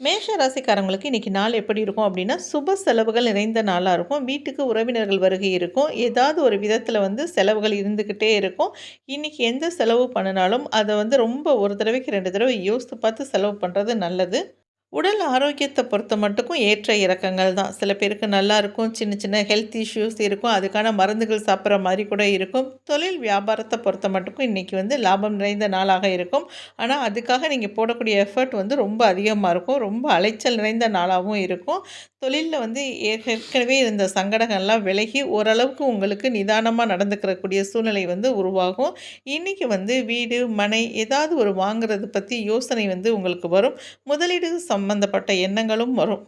மேஷ ராசிக்காரங்களுக்கு இன்றைக்கி நாள் எப்படி இருக்கும் அப்படின்னா சுப செலவுகள் நிறைந்த நாளாக இருக்கும். வீட்டுக்கு உறவினர்கள் வருகை இருக்கும். ஏதாவது ஒரு விதத்தில் வந்து செலவுகள் இருந்துக்கிட்டே இருக்கும். இன்றைக்கி எந்த செலவு பண்ணினாலும் அதை வந்து ரொம்ப ஒரு தடவைக்கு ரெண்டு தடவை யோசித்து பார்த்து செலவு பண்ணுறது நல்லது. உடல் ஆரோக்கியத்தை பொறுத்த மட்டுக்கும் ஏற்ற இறக்கங்கள் தான். சில பேருக்கு நல்லா இருக்கும் சின்ன சின்ன ஹெல்த் இஷ்யூஸ் இருக்கும் அதுக்கான மருந்துகள் சாப்பிட்ற மாதிரி கூட இருக்கும். தொழில் வியாபாரத்தை பொறுத்த மட்டுக்கும் இன்றைக்கி வந்து லாபம் நிறைந்த நாளாக இருக்கும். ஆனால் அதுக்காக நீங்கள் போடக்கூடிய எஃபர்ட் வந்து ரொம்ப அதிகமாக இருக்கும். ரொம்ப அலைச்சல் நிறைந்த நாளாகவும் இருக்கும். தொழிலில் வந்து ஏற்கனவே இருந்த சங்கடங்கள்லாம் விலகி ஓரளவுக்கு உங்களுக்கு நிதானமாக நடந்துக்கிறக்கூடிய சூழ்நிலை வந்து உருவாகும். இன்றைக்கி வந்து வீடு மனை ஏதாவது ஒரு வாங்குறது பற்றி யோசனை வந்து உங்களுக்கு வரும். முதலீடு சம் சம்மந்தப்பட்ட எண்ணங்களும் வரும்.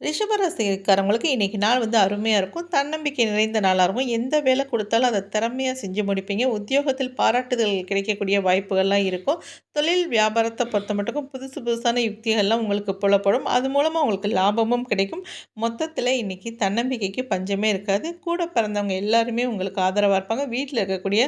ரிஷபராசிக்காரவங்களுக்கு இன்றைக்கி நாள் வந்து அருமையாக இருக்கும். தன்னம்பிக்கை நிறைந்த நாளாக இருக்கும் எந்த வேலை கொடுத்தாலும் அதை திறமையாக செஞ்சு முடிப்பீங்க. உத்தியோகத்தில் பாராட்டுதல் கிடைக்கக்கூடிய வாய்ப்புகள்லாம் இருக்கும். தொழில் வியாபாரத்தை பொறுத்த மட்டும் புதுசு புதுசான யுக்திகள்லாம் உங்களுக்கு புலப்படும். அது மூலமாக உங்களுக்கு லாபமும் கிடைக்கும். மொத்தத்தில் இன்றைக்கி தன்னம்பிக்கைக்கு பஞ்சமே இருக்காது. கூட பிறந்தவங்க எல்லாருமே உங்களுக்கு ஆதரவாக இருப்பாங்க. வீட்டில் இருக்கக்கூடிய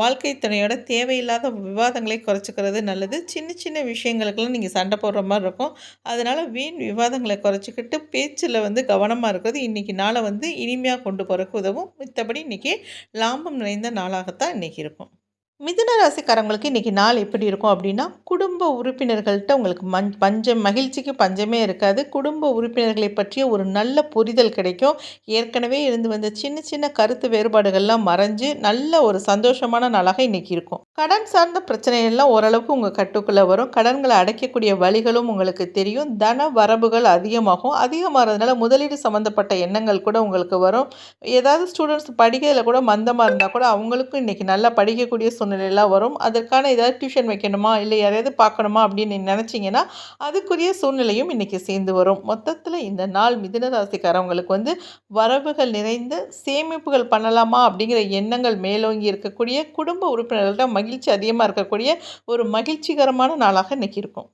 வாழ்க்கை துணையோட தேவையில்லாத விவாதங்களை குறைச்சிக்கிறது நல்லது. சின்ன சின்ன விஷயங்களுக்கெல்லாம் நீங்கள் சண்டை போடுற மாதிரி இருக்கும். அதனால் வீண் விவாதங்களை குறைச்சி வச்சுக்கிட்டு பேச்சில் வந்து கவனமாக இருக்கிறது இன்றைக்கி நாளை வந்து இனிமையாக கொண்டு போகிறக்கு உதவும். மித்தபடி இன்றைக்கி லாபம் நிறைந்த நாளாகத்தான் இன்றைக்கி இருக்கும். மிதுன ராசிக்காரங்களுக்கு இன்றைக்கி நாள் எப்படி இருக்கும் அப்படின்னா குடும்ப உறுப்பினர்கள்ட்ட உங்களுக்கு மஞ் பஞ்சம் மகிழ்ச்சிக்கு பஞ்சமே இருக்காது. குடும்ப உறுப்பினர்களை பற்றிய ஒரு நல்ல புரிதல் கிடைக்கும். ஏற்கனவே இருந்து வந்த சின்ன சின்ன கருத்து வேறுபாடுகள்லாம் மறைஞ்சு நல்ல ஒரு சந்தோஷமான நாளாக இன்றைக்கி இருக்கும். கடன் சார்ந்த பிரச்சனைகள்லாம் ஓரளவுக்கு உங்கள் கட்டுக்குள்ளே வரும். கடன்களை அடைக்கக்கூடிய வழிகளும் உங்களுக்கு தெரியும். தன வரவுகள் அதிகமாகும். அதிகமாகிறதுனால முதலீடு சம்மந்தப்பட்ட எண்ணங்கள் கூட உங்களுக்கு வரும். ஏதாவது ஸ்டூடெண்ட்ஸ் படிக்கிறதுல கூட மந்தமாக இருந்தால் கூட அவங்களுக்கும் இன்றைக்கி நல்லா படிக்கக்கூடிய சொன்ன சூழ்நிலையெல்லாம் வரும். அதற்கான ஏதாவது டியூஷன் வைக்கணுமா? இல்லை யாரையாவது பார்க்கணுமா? அப்படின்னு நினச்சிங்கன்னா அதுக்குரிய சூழ்நிலையும் இன்றைக்கி சேர்ந்து வரும். மொத்தத்தில் இந்த நாள் மிதுன ராசிக்காரவங்களுக்கு வந்து வரவுகள் நிறைந்த சேமிப்புகள் பண்ணலாமா? அப்படிங்கிற எண்ணங்கள் மேலோங்கி இருக்கக்கூடிய குடும்ப உறுப்பினர்கள்ட்ட மகிழ்ச்சி அதிகமாக இருக்கக்கூடிய ஒரு மகிழ்ச்சிகரமான நாளாக இன்றைக்கி இருக்கும்.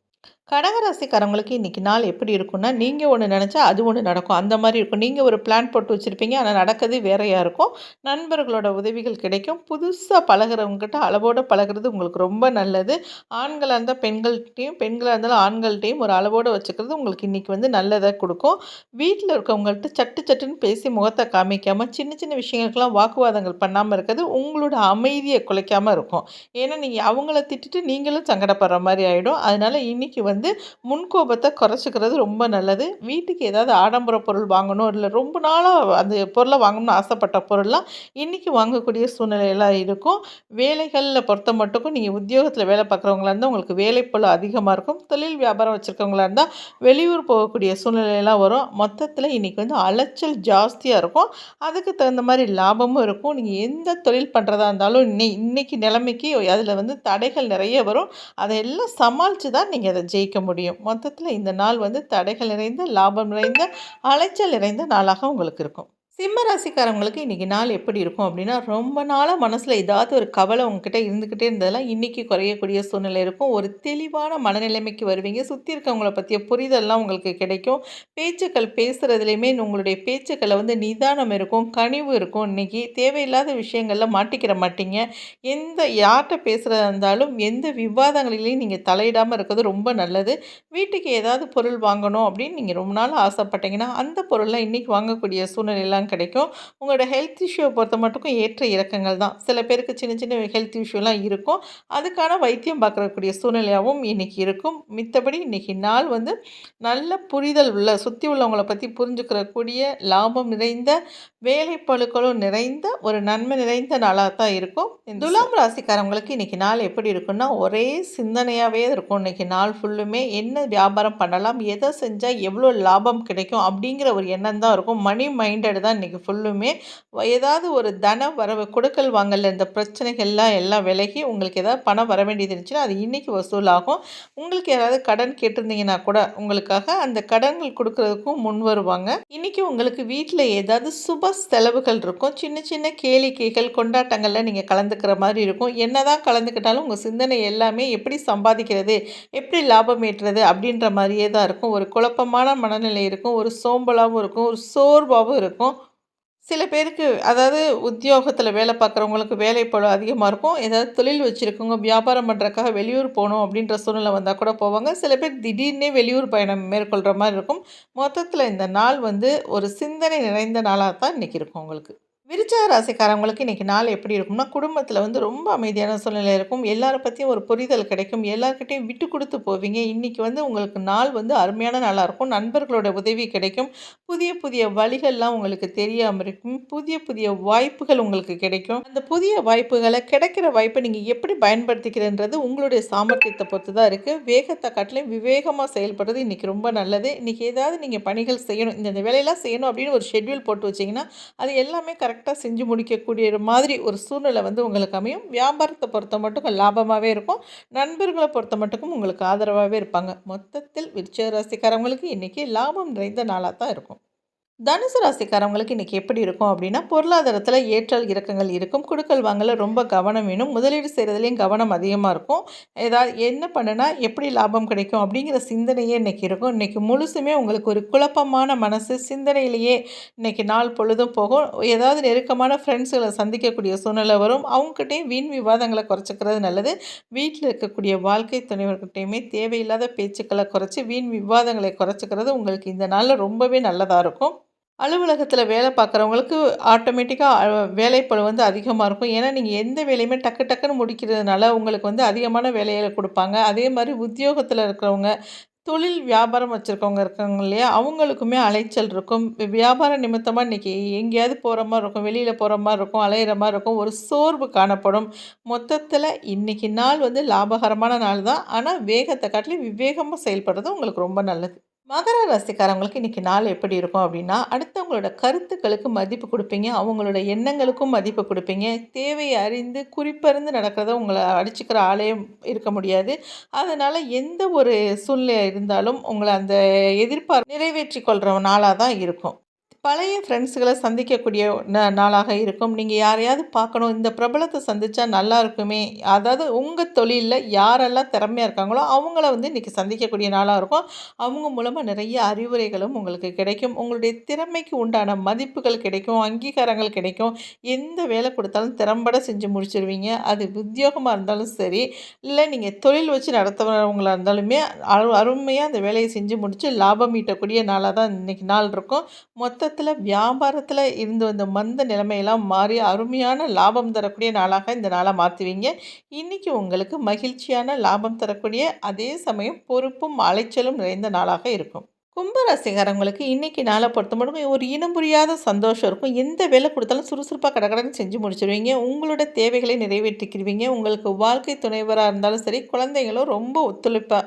கடகராசிக்காரங்களுக்கு இன்றைக்கி நாள் எப்படி இருக்கும்னா நீங்கள் ஒன்று நினச்சா அது ஒன்று நடக்கும். அந்த மாதிரி இருக்கும். நீங்கள் ஒரு பிளான் போட்டு வச்சுருப்பீங்க. ஆனால் நடக்கிறது வேறையாக இருக்கும். நண்பர்களோட உதவிகள் கிடைக்கும். புதுசாக பழகிறவங்ககிட்ட அளவோடு பழகிறது உங்களுக்கு ரொம்ப நல்லது. ஆண்களாக இருந்தால் பெண்கள்கிட்டையும் பெண்களாக இருந்தாலும் ஆண்கள்கிட்டையும் ஒரு அளவோடு வச்சுக்கிறது உங்களுக்கு இன்றைக்கி வந்து நல்லதாக கொடுக்கும். வீட்டில் இருக்கவங்கள்ட்ட சட்டு சட்டுன்னு பேசி முகத்தை காமிக்காமல் சின்ன சின்ன விஷயங்களுக்கெல்லாம் வாக்குவாதங்கள் பண்ணாமல் இருக்கிறது உங்களோட அமைதியை குலைக்காமல் இருக்கும். ஏன்னா நீங்கள் அவங்கள திட்டுட்டு நீங்களும் சங்கடப்படுற மாதிரி ஆகிடும் அதனால் இன்றைக்கி வந்து வந்து முன்கோபத்தை குறைச்சிக்கிறது ரொம்ப நல்லது. வீட்டுக்கு ஏதாவது ஆடம்பர பொருள் வாங்கணும் இல்லை ரொம்ப நாளாக அந்த பொருளை வாங்கணும்னு ஆசைப்பட்ட பொருள்லாம் இன்றைக்கி வாங்கக்கூடிய சூழ்நிலையெல்லாம் இருக்கும். வேலைகளில் பொறுத்த மட்டுக்கும் நீங்கள் உத்தியோகத்தில் வேலை பார்க்குறவங்களா இருந்தால் உங்களுக்கு வேலைப்பொருள் அதிகமாக இருக்கும். தொழில் வியாபாரம் வச்சுருக்கவங்களா இருந்தால் வெளியூர் போகக்கூடிய சூழ்நிலையெல்லாம் வரும். மொத்தத்தில் இன்றைக்கி வந்து அலைச்சல் ஜாஸ்தியாக இருக்கும். அதுக்கு தகுந்த மாதிரி லாபமும் இருக்கும். நீங்கள் எந்த தொழில் பண்ணுறதா இருந்தாலும் இன்னை இன்றைக்கி நிலைமைக்கு அதில் வந்து தடைகள் நிறைய வரும். அதையெல்லாம் சமாளித்து தான் நீங்கள் அதை ஜெயிக்கணும் ஜெயிக்க முடியும். மொத்தத்தில் இந்த நாள் வந்து தடைகள் நிறைந்த லாபம் நிறைந்த அலைச்சல் நிறைந்த நாளாக உங்களுக்கு இருக்கும். சிம்ம ராசிக்காரவங்களுக்கு இன்றைக்கி நாள் எப்படி இருக்கும் அப்படின்னா ரொம்ப நாளாக மனசில் ஏதாவது ஒரு கவலை உங்ககிட்ட இருந்துக்கிட்டே இருந்ததெல்லாம் இன்றைக்கி குறையக்கூடிய சூழ்நிலை இருக்கும். ஒரு தெளிவான மனநிலைமைக்கு வருவீங்க. சுற்றி இருக்கவங்கள பற்றிய புரிதல்லாம் உங்களுக்கு கிடைக்கும். பேச்சுக்கள் பேசுகிறதுலையுமே உங்களுடைய பேச்சுக்களை வந்து நிதானம் இருக்கும் கனிவு இருக்கும். இன்றைக்கி தேவையில்லாத விஷயங்களில் மாட்டிக்கிற மாட்டீங்க. எந்த யார்கிட்ட பேசுகிறதா இருந்தாலும் எந்த விவாதங்களிலையும் நீங்கள் தலையிடாமல் இருக்கிறது ரொம்ப நல்லது. வீட்டுக்கு ஏதாவது பொருள் வாங்கணும் அப்படின்னு நீங்கள் ரொம்ப நாள் ஆசைப்பட்டீங்கன்னா அந்த பொருள்லாம் இன்றைக்கி வாங்கக்கூடிய சூழ்நிலையெல்லாம் கிடைக்கும். உங்களோட ஹெல்த் இஷ்யூவை பொறுத்த மட்டுக்கும் ஏற்ற இறக்கங்கள் தான். சில பேருக்கு சின்ன சின்ன ஹெல்த் இஷ்யூலாம் இருக்கும். அதுக்கான வைத்தியம் பார்க்கக்கூடிய சூழ்நிலையாகவும் இன்றைக்கி இருக்கும். மித்தபடி இன்றைக்கி நாள் வந்து நல்ல புரிதல் உள்ள சுற்றி உள்ளவங்களை பற்றி புரிஞ்சுக்கிறக்கூடிய லாபம் நிறைந்த வேலைப்பழுக்களும் நிறைந்த ஒரு நன்மை நிறைந்த நாளாக தான் இருக்கும். துலாம் ராசிக்காரவங்களுக்கு இன்றைக்கி நாள் எப்படி இருக்குன்னா ஒரே சிந்தனையாகவே இருக்கும். இன்றைக்கி நாள் ஃபுல்லுமே என்ன வியாபாரம் பண்ணலாம் எதை செஞ்சால் எவ்வளோ லாபம் கிடைக்கும் அப்படிங்கிற ஒரு எண்ணம் தான் இருக்கும். மணி மைண்டட் தான் இன்றைக்கி ஃபுல்லுமே ஏதாவது ஒரு தன வரவு கொடுக்கல் வாங்கல இந்த பிரச்சனைகள்லாம் எல்லாம் விலகி உங்களுக்கு ஏதாவது பணம் வர வேண்டியது இருந்துச்சுன்னா அது இன்றைக்கி வசூலாகும். உங்களுக்கு யாராவது கடன் கேட்டிருந்தீங்கன்னா கூட உங்களுக்காக அந்த கடன்கள் கொடுக்கறதுக்கும் முன் வருவாங்க. இன்றைக்கி உங்களுக்கு வீட்டில் ஏதாவது சுப செலவுகள் இருக்கும். சின்ன சின்ன கேளிக்கைகள் கொண்டாட்டங்களில் நீங்கள் கலந்துக்கிற மாதிரி இருக்கும். என்ன தான் கலந்துக்கிட்டாலும் உங்கள் சிந்தனை எல்லாமே எப்படி சம்பாதிக்கிறது எப்படி லாபம் ஏற்றுறது அப்படின்ற மாதிரியே தான் இருக்கும். ஒரு குழப்பமான மனநிலை இருக்கும். ஒரு சோம்பலாகவும் இருக்கும். ஒரு சோர்வாகவும் இருக்கும். சில பேருக்கு அதாவது உத்தியோகத்தில் வேலை பார்க்குறவங்களுக்கு வேலை பழம் அதிகமாக இருக்கும். ஏதாவது தொழில் வச்சுருக்கவங்க வியாபாரம் பண்ணுறக்காக வெளியூர் போகணும் அப்படின்ற சூழ்நிலை வந்தால் கூட போவாங்க. சில பேர் திடீர்னே வெளியூர் பயணம் மேற்கொள்கிற மாதிரி இருக்கும். மொத்தத்தில் இந்த நாள் வந்து ஒரு சிந்தனை நிறைந்த நாளாக தான் இன்றைக்கி இருக்கும் உங்களுக்கு. விருச்சக ராசிக்காரவங்களுக்கு இன்றைக்கி நாள் எப்படி இருக்கும்னா, குடும்பத்தில் வந்து ரொம்ப அமைதியான சூழ்நிலை இருக்கும். எல்லாரை பற்றியும் ஒரு புரிதல் கிடைக்கும். எல்லாருக்கிட்டையும் விட்டு கொடுத்து போவீங்க. இன்றைக்கி வந்து உங்களுக்கு நாள் வந்து அருமையான நாளாக இருக்கும். நண்பர்களோட உதவி கிடைக்கும். புதிய புதிய வழிகள்லாம் உங்களுக்கு தெரியாமல் இருக்கும். புதிய புதிய வாய்ப்புகள் உங்களுக்கு கிடைக்கும். அந்த புதிய வாய்ப்புகளை கிடைக்கிற வாய்ப்பை நீங்கள் எப்படி பயன்படுத்திக்கிறன்றது உங்களுடைய சாமர்த்தியத்தை பொறுத்து தான் இருக்குது வேகத்தை காட்டிலையும் விவேகமாக செயல்படுறது இன்றைக்கி ரொம்ப நல்லது. இன்றைக்கி ஏதாவது நீங்கள் பணிகள் செய்யணும். இந்த வேலையெல்லாம் செய்யணும் அப்படின்னு ஒரு ஷெட்யூல் போட்டு வச்சிங்கன்னா அது எல்லாமே கரெக்டாக செஞ்சு முடிக்கக்கூடிய மாதிரி ஒரு சூழ்நிலை வந்து உங்களுக்கு அமையும். வியாபாரத்தை பொறுத்த மட்டும் லாபமாகவே இருக்கும். நண்பர்களை பொறுத்த மட்டுக்கும் உங்களுக்கு ஆதரவாகவே இருப்பாங்க. மொத்தத்தில் விருச்சிக ராசிக்காரவங்களுக்கு இன்னைக்கு லாபம் நிறைந்த நாளாக தான் இருக்கும். தனுசு ராசிக்காரவங்களுக்கு இன்றைக்கி எப்படி இருக்கும் அப்படின்னா, பொருளாதாரத்தில் ஏற்றல் இறக்கங்கள் இருக்கும். குடுக்கல் வாங்கல ரொம்ப கவனம் வேணும். முதலீடு செய்கிறதுலையும் கவனம் அதிகமாக இருக்கும். ஏதாவது என்ன பண்ணுனா எப்படி லாபம் கிடைக்கும் அப்படிங்கிற சிந்தனையே இன்றைக்கி இருக்கும். இன்னைக்கு முழுசுமே உங்களுக்கு ஒரு குழப்பமான மனசு, சிந்தனையிலேயே இன்னைக்கு நாள் பொழுதும் போகும். ஏதாவது நெருக்கமான ஃப்ரெண்ட்ஸுகளை சந்திக்கக்கூடிய சூழ்நிலை வரும். அவங்ககிட்டையும் வீண் விவாதங்களை குறைச்சிக்கிறது நல்லது. வீட்டில் இருக்கக்கூடிய வாழ்க்கை துணைவர்கிட்டையுமே தேவையில்லாத பேச்சுக்களை குறைச்சி வீண் விவாதங்களை குறைச்சிக்கிறது உங்களுக்கு இந்த நாளில் ரொம்பவே நல்லதாக இருக்கும். அலுவலகத்தில் வேலை பார்க்குறவங்களுக்கு ஆட்டோமேட்டிக்காக வேலைப்பளு வந்து அதிகமாக இருக்கும். ஏன்னா, நீங்கள் எந்த வேலையுமே டக்கு டக்குன்னு முடிக்கிறதுனால உங்களுக்கு வந்து அதிகமான வேலைகளை கொடுப்பாங்க அதே மாதிரி உத்தியோகத்தில் இருக்கிறவங்க, தொழில் வியாபாரம் வச்சுருக்கவங்க இருக்காங்க இல்லையா? அவங்களுக்குமே அலைச்சல் இருக்கும். வியாபார நிமித்தமாக இன்னைக்கு எங்கேயாவது போகிற மாதிரி இருக்கும். வெளியில் போகிற மாதிரி இருக்கும். அலையிற மாதிரி இருக்கும். ஒரு சோர்வு காணப்படும். மொத்தத்தில் இன்னைக்கு நாள் வந்து லாபகரமான நாள் தான். ஆனால் வேகத்தை காட்டிலும் விவேகமாக செயல்படுறது உங்களுக்கு ரொம்ப நல்லது. மகர ராசிக்காரவங்களுக்கு இன்னைக்கு நாள் எப்படி இருக்கும் அப்படின்னா, அடுத்தவங்களோட கருத்துக்களுக்கு மதிப்பு கொடுப்பீங்க அவங்களோட எண்ணங்களுக்கும் மதிப்பு கொடுப்பீங்க தேவையை அறிந்து, குறிப்பறிந்து நடக்கிறத உங்களை அடிச்சுக்கிற ஆளே இருக்க முடியாது. அதனால் எந்த ஒரு சூழ்நிலை இருந்தாலும் உங்களை அந்த எதிர்பார்ப்பு நிறைவேற்றி கொள்கிற நாளாக தான் இருக்கும். பழைய ஃப்ரெண்ட்ஸுகளை சந்திக்கக்கூடிய ந நாளாக இருக்கும். நீங்கள் யாரையாவது பார்க்கணும், இந்த பிரபலத்தை சந்தித்தா நல்லா இருக்குமே, அதாவது உங்கள் தொழிலில் யாரெல்லாம் திறமையாக இருக்காங்களோ, அவங்கள வந்து இன்றைக்கி சந்திக்கக்கூடிய நாளாக இருக்கும். அவங்க மூலமாக நிறைய அறிவுரைகளும் உங்களுக்கு கிடைக்கும். உங்களுடைய திறமைக்கு உண்டான மதிப்புகள் கிடைக்கும். அங்கீகாரங்கள் கிடைக்கும். எந்த வேலை கொடுத்தாலும் திறம்பட செஞ்சு முடிச்சிருவீங்க அது உத்தியோகமாக இருந்தாலும் சரி, இல்லை நீங்கள் தொழில் வச்சு நடத்துகிறவங்களாக இருந்தாலுமே அரு அருமையாக அந்த வேலையை செஞ்சு முடித்து லாபம் ஈட்டக்கூடிய நாளாக தான் இன்றைக்கி நாள் இருக்கும். மொத்த மொத்தத்தில் வியாபாரத்தில் இருந்து வந்த மந்த நிலைமையெல்லாம் மாறி அருமையான லாபம் தரக்கூடிய நாளாக இந்த நாளாக மாற்றுவீங்க இன்றைக்கி உங்களுக்கு மகிழ்ச்சியான லாபம் தரக்கூடிய, அதே சமயம் பொறுப்பும், அலைச்சலும் நிறைந்த நாளாக இருக்கும். கும்ப இன்றைக்கி நாளை பொறுத்த மட்டும் ஒரு இனம் புரியாத சந்தோஷம் இருக்கும். எந்த வேலை கொடுத்தாலும் சுறுசுறுப்பாக கடகடன்னு செஞ்சு முடிச்சிருவீங்க உங்களோட தேவைகளை நிறைவேற்றிக்கிருவீங்க. உங்களுக்கு வாழ்க்கை துணைவராக இருந்தாலும் சரி, குழந்தைங்களும் ரொம்ப ஒத்துழைப்பாக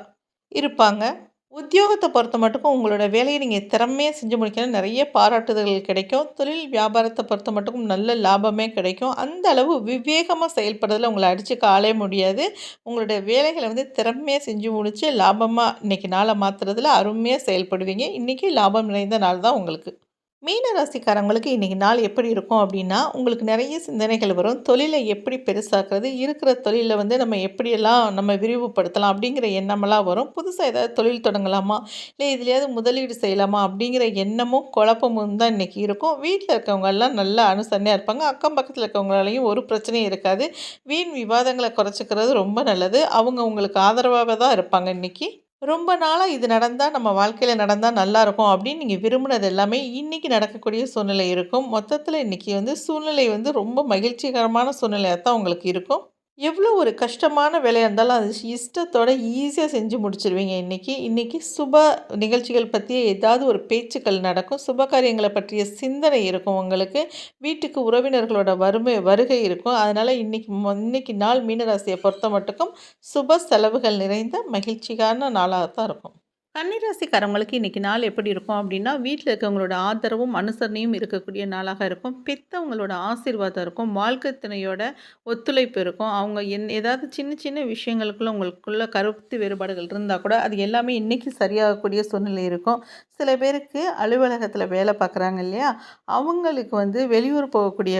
இருப்பாங்க. உத்தியோகத்தை பொறுத்த மட்டுக்கும் உங்களோட வேலையை நீங்கள் திறமையாக செஞ்சு முடிக்கணும். நிறைய பாராட்டுதல்கள் கிடைக்கும். தொழில் வியாபாரத்தை பொறுத்த மட்டுக்கும் நல்ல லாபமே கிடைக்கும். அந்த அளவு விவேகமாக செயல்படுறதில் உங்களை அடிச்சுக்க ஆளே முடியாது. உங்களுடைய வேலைகளை வந்து திறமையாக செஞ்சு முடித்து லாபமாக இன்னைக்கு நாளை மாற்றுறதுல அருமையாக செயல்படுவீங்க. இன்றைக்கி லாபம் நிறைந்த நாள் தான் உங்களுக்கு. மீன ராசிக்காரவங்களுக்கு இன்றைக்கி நாள் எப்படி இருக்கும் அப்படின்னா, உங்களுக்கு நிறைய சிந்தனைகள் வரும். தொழிலை எப்படி பெருசாக்குறது, இருக்கிற தொழிலை வந்து நம்ம எப்படியெல்லாம் நம்ம விரிவுபடுத்தலாம் அப்படிங்கிற எண்ணமெல்லாம் வரும். புதுசாக ஏதாவது தொழில் தொடங்கலாமா, இல்லை இதுலேயாவது முதலீடு செய்யலாமா அப்படிங்கிற எண்ணமும், குழப்பமும் தான் இன்றைக்கி இருக்கும். வீட்டில் இருக்கவங்கலாம் நல்லா அனுசரணையாக இருப்பாங்க. அக்கம் பக்கத்தில் இருக்கவங்களாலையும் ஒரு பிரச்சனையும் இருக்காது. வீண் விவாதங்களை குறைச்சிக்கிறது ரொம்ப நல்லது. அவங்க உங்களுக்கு ஆதரவாக தான் இருப்பாங்க இன்னைக்கு. ரொம்ப நாளாக இது நடந்தால் நம்ம வாழ்க்கையில் நடந்தால் நல்லாயிருக்கும் அப்படின்னு நீங்கள் விரும்புனது எல்லாமே இன்றைக்கி நடக்கக்கூடிய சூழ்நிலை இருக்கும். மொத்தத்தில் இன்னைக்கு வந்து சூழ்நிலை வந்து ரொம்ப மகிழ்ச்சிகரமான சூழ்நிலையாக தான் உங்களுக்கு இருக்கும். எவ்வளோ ஒரு கஷ்டமான வேலையாக இருந்தாலும், அது இஷ்டத்தோட ஈஸியாக செஞ்சு முடிச்சிருவீங்க இன்றைக்கி இன்னைக்கு சுப நிகழ்ச்சிகள் பற்றிய ஏதாவது ஒரு பேச்சுக்கள் நடக்கும். சுப காரியங்களை பற்றிய சிந்தனை இருக்கும் உங்களுக்கு. வீட்டுக்கு உறவினர்களோட வறுமை வருகை இருக்கும். அதனால் இன்னைக்கு இன்றைக்கி இன்னைக்கு நாள் மீனராசியை பொறுத்த மட்டுக்கும் சுப செலவுகள் நிறைந்த மகிழ்ச்சிக்கான நாளாக தான் இருக்கும். கன்னிராசிக்காரவங்களுக்கு இன்றைக்கி நாள் எப்படி இருக்கும் அப்படின்னா, வீட்டில் இருக்கவங்களோட ஆதரவும், அனுசரணையும் இருக்கக்கூடிய நாளாக இருக்கும். பெத்தவங்களோட ஆசீர்வாதம் இருக்கும். வாழ்க்கை துணையோட ஒத்துழைப்பு இருக்கும். அவங்க என் ஏதாவது சின்ன சின்ன விஷயங்களுக்குள்ள உங்களுக்குள்ள கருத்து வேறுபாடுகள் இருந்தால் கூட, அது எல்லாமே இன்றைக்கி சரியாகக்கூடிய சூழ்நிலை இருக்கும். சில பேருக்கு அலுவலகத்தில் வேலை பார்க்குறாங்க இல்லையா? அவங்களுக்கு வந்து வெளியூர் போகக்கூடிய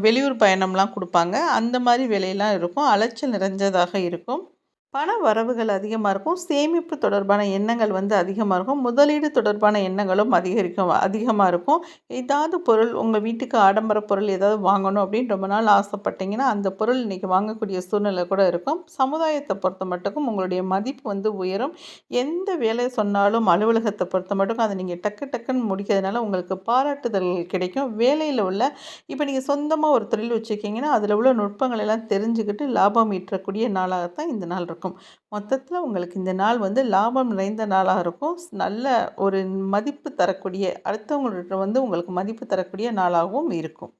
வெளியூர் பயணம்லாம் கொடுப்பாங்க அந்த மாதிரி வேலையெல்லாம் இருக்கும். அலைச்சல் நிறைஞ்சதாக இருக்கும். பண வரவுகள் அதிகமாக இருக்கும். சேமிப்பு தொடர்பான எண்ணங்கள் வந்து அதிகமாக இருக்கும். முதலீடு தொடர்பான எண்ணங்களும் அதிகரிக்கும் அதிகமாக இருக்கும். ஏதாவது பொருள் உங்கள் வீட்டுக்கு ஆடம்பர பொருள் ஏதாவது வாங்கணும் அப்படின்னு ரொம்ப நாள் ஆசைப்பட்டீங்கன்னா அந்த பொருள் இன்றைக்கி வாங்கக்கூடிய சூழ்நிலை கூட இருக்கும். சமுதாயத்தை பொறுத்த மட்டுக்கும் உங்களுடைய மதிப்பு வந்து உயரும். எந்த வேலை சொன்னாலும் அலுவலகத்தை பொறுத்த மட்டுக்கும் அதை நீங்கள் டக்கு டக்குன்னு முடிக்கிறதுனால உங்களுக்கு பாராட்டுதல் கிடைக்கும். வேலையில் உள்ள இப்போ நீங்கள் சொந்தமாக ஒரு தொழில் வச்சுருக்கீங்கன்னா அதில் உள்ள நுட்பங்கள் எல்லாம் தெரிஞ்சுக்கிட்டு லாபம் ஈட்டக்கூடிய நாளாகத்தான் இந்த நாள் இருக்கும். இருக்கும். மொத்தத்தில் உங்களுக்கு இந்த நாள் வந்து லாபம் நிறைந்த நாளாக இருக்கும். நல்ல ஒரு மதிப்பு தரக்கூடிய அடுத்தவங்கள்ட்ட வந்து உங்களுக்கு மதிப்பு தரக்கூடிய நாளாகவும் இருக்கும்.